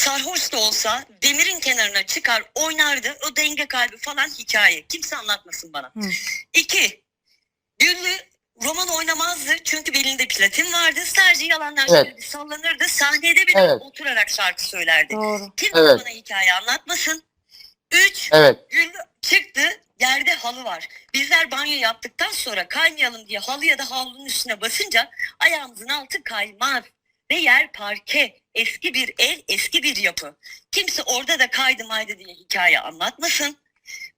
sarhoş da olsa demirin kenarına çıkar oynardı. O denge kalbi falan hikaye. Kimse anlatmasın bana. Hı. İki, Güllü roman oynamazdı çünkü belinde platin vardı. Sadece yalanlar Evet. söyledi, sallanırdı. Sahnede bile Evet. oturarak şarkı söylerdi. Doğru. Kimse Evet. bana hikaye anlatmasın. Üç, Evet. Güllü çıktı yerde halı var. Bizler banyo yaptıktan sonra kaymayalım diye halı ya da havlunun üstüne basınca ayağımızın altı kaymaz. Ve yer parke. Eski bir ev, eski bir yapı. Kimse orada da kaydı maydı diye hikaye anlatmasın.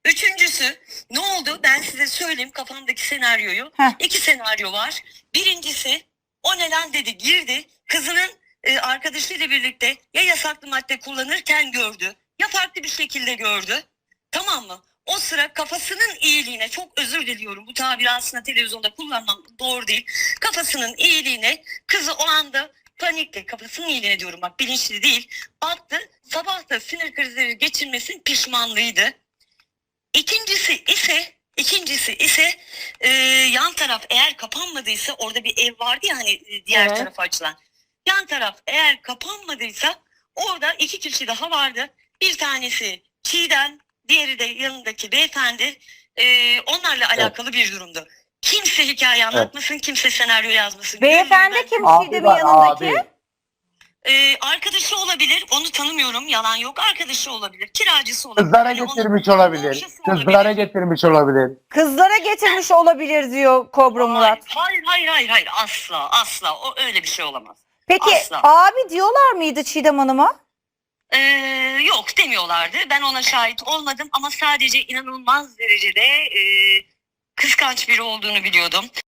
Üçüncüsü ne oldu ben size söyleyeyim kafamdaki senaryoyu. Heh. İki senaryo var. Birincisi o ne lan dedi girdi. Kızının e, arkadaşıyla birlikte ya yasaklı madde kullanırken gördü ya farklı bir şekilde gördü. Tamam mı? O sıra kafasının iyiliğine çok özür diliyorum. Bu tabiri aslında televizyonda kullanmam doğru değil. Kafasının iyiliğine kızı o anda panikle kafasının iyiliğine diyorum bak bilinçli değil. Baktı sabah da sinir krizleri geçirmesin pişmanlığıydı. İkincisi ise ikincisi ise e, yan taraf eğer kapanmadıysa orada bir ev vardı ya hani e, diğer Evet. tarafa açılan. Yan taraf eğer kapanmadıysa orada iki kişi daha vardı. Bir tanesi Çiğdem, diğeri de yanındaki beyefendi. E, onlarla alakalı bir durumdu. Kimse hikaye anlatmasın, kimse senaryo yazmasın. Beyefendi Gönlümden- kim Abi Çiğdem'in var, yanındaki? abi. E, arkadaşı olabilir, onu tanımıyorum, yalan yok. Arkadaşı olabilir, kiracısı olabilir. Kızlara Hani onun getirmiş olabilir. komşusu olabilir. Kızlara getirmiş olabilir. Kızlara getirmiş olabilir diyor Kobra Murat. Hayır, hayır, hayır, hayır, asla, asla. O öyle bir şey olamaz. Peki Asla. abi diyorlar mıydı Çiğdem Hanım'a? Ee, yok demiyorlardı. Ben ona şahit olmadım ama sadece inanılmaz derecede e, kıskanç biri olduğunu biliyordum.